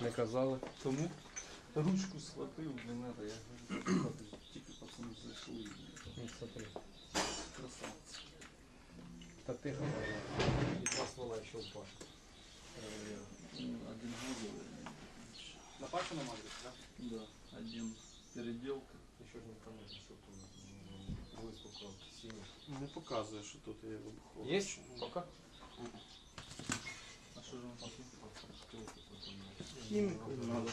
Не казали. Тому ручку схватив, не надо, я говорю, тільки пацани зайшли. і Ну, смотри. Красавці. Та тихо. І два ствола ще упав. Ну, Один голову. На пашеному адресі, так? Да, один переделка. Ще ж не пам'ятаю, що тут високо сіні. Не показує, що тут є вибуховий. Є? Пока? А що ж воно там? Надо.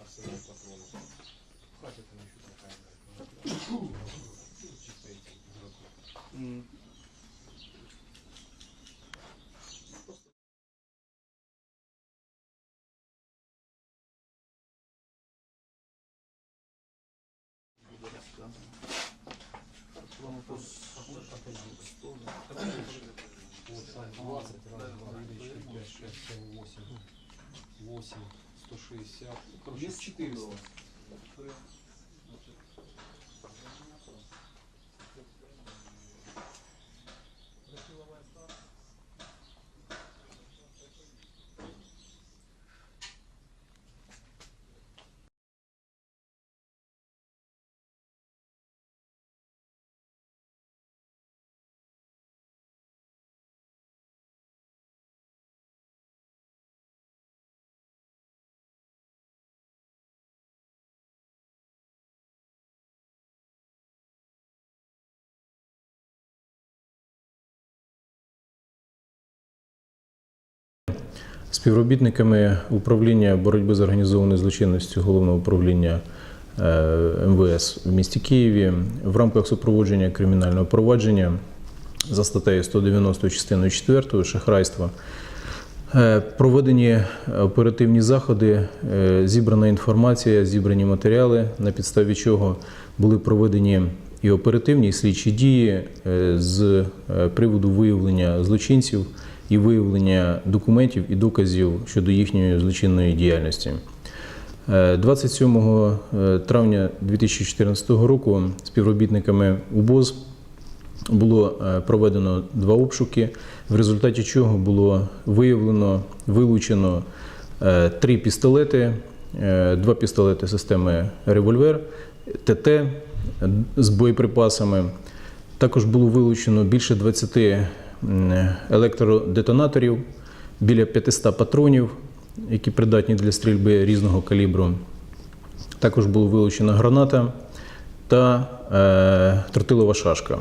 Арсенал патронов. Хватит там еще такая. Чисто эти игроки. 20, раз, два, три, четыре, пять, шесть, семь, восемь. Восемь, сто шестьдесят. Короче, Есть Співробітниками управління боротьби з організованою злочинністю головного управління е, МВС в місті Києві. В рамках супроводження кримінального провадження за статтею 190 частиною 4 шахрайства е, проведені оперативні заходи, е, зібрана інформація, зібрані матеріали, на підставі чого були проведені і оперативні і слідчі дії з приводу виявлення злочинців і виявлення документів і доказів щодо їхньої злочинної діяльності. Е, 27 е, травня 2014 року співробітниками УБОЗ було е, проведено два обшуки, в результаті чого було виявлено, вилучено е, три пістолети, е, два пістолети системи револьвер, ТТ е, з боєприпасами. Також було вилучено більше 20 м, електродетонаторів, біля 500 патронів, які придатні для стрільби різного калібру. Також була вилучена граната та е, тротилова шашка.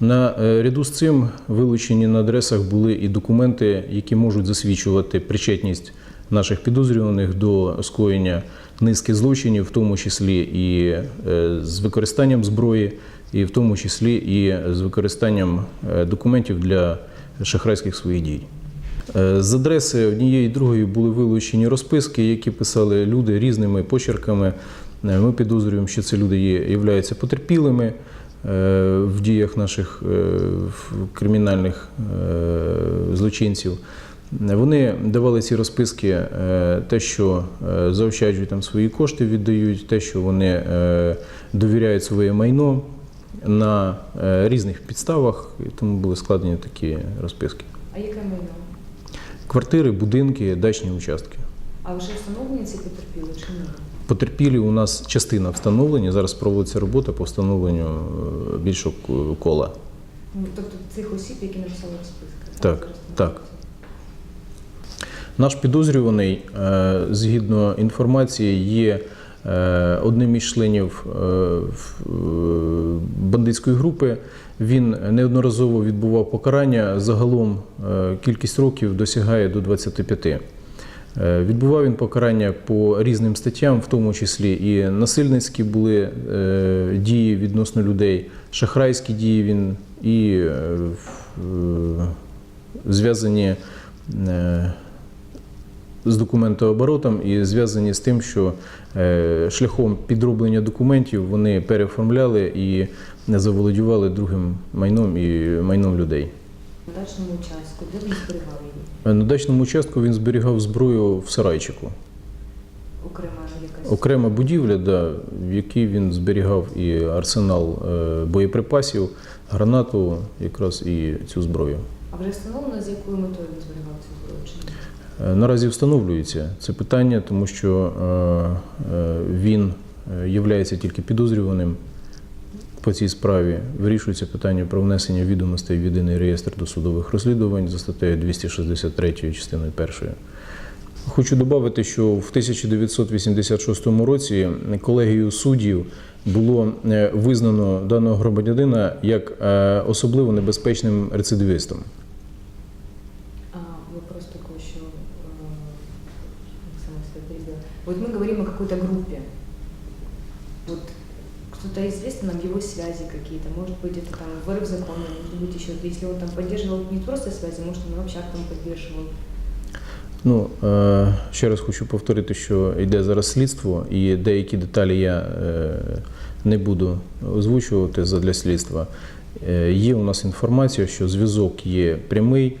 На е, ряду з цим вилучені на адресах були і документи, які можуть засвідчувати причетність наших підозрюваних до скоєння низки злочинів, в тому числі і е, з використанням зброї, і в тому числі і з використанням е, документів для шахрайських своїх дій. Е, З адреси однієї і другої були вилучені розписки, які писали люди різними почерками. Е, Ми підозрюємо, що ці люди є, потерпілими в діях наших кримінальних злочинців. Вони давали ці розписки, те, що заощаджують там свої кошти, віддають, те, що вони довіряють своє майно на е, різних підставах, і тому були складені такі розписки. А яке майно? Квартири, будинки, дачні участки. А вже встановлені ці потерпіли чи ні? Потерпілі у нас частина встановлені. Зараз проводиться робота по встановленню е, більшого кола. Ну, тобто цих осіб, які написали розписки? Так, так. Наш підозрюваний, е, згідно інформації, є одним із членів е, е, бандитської групи. Він неодноразово відбував покарання. Загалом е, кількість років досягає до 25. Е, Відбував він покарання по різним статтям, в тому числі і насильницькі були е, дії відносно людей, шахрайські дії він і е, е, зв'язані е, з документооборотом і зв'язані з тим, що е, шляхом підроблення документів вони переоформляли і не заволодівали другим майном і майном людей. На дачному участку, де він зберігав її? Е, На дачному участку він зберігав зброю в сарайчику. окрема якась? Окрема будівля, да, в якій він зберігав і арсенал е, боєприпасів, гранату, якраз і цю зброю. А вже встановлено, з якою метою він зберігав цю зброю Наразі встановлюється це питання, тому що е, е, він є тільки підозрюваним по цій справі. Вирішується питання про внесення відомостей в єдиний реєстр досудових розслідувань за статтею 263 частиною 1. Хочу додати, що в 1986 році колегією суддів було е, визнано даного громадянина як е, особливо небезпечним рецидивістом. говорим о какой-то группе. Вот кто-то известен нам его связи какие-то, может быть, это там воры в законе, может быть, еще, если он там поддерживал не просто связи, может, он вообще там поддерживал. Ну, е, ще раз хочу повторити, що йде зараз слідство, і деякі деталі я е, не буду озвучувати для слідства. Е, Є у нас інформація, що зв'язок є прямий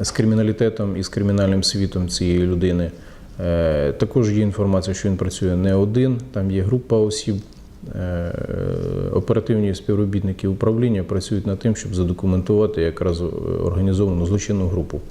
з криміналітетом і з кримінальним світом цієї людини. Е, Також є інформація, що він працює не один, там є група осіб. Е, Оперативні співробітники управління працюють над тим, щоб задокументувати якраз е, організовану злочинну групу.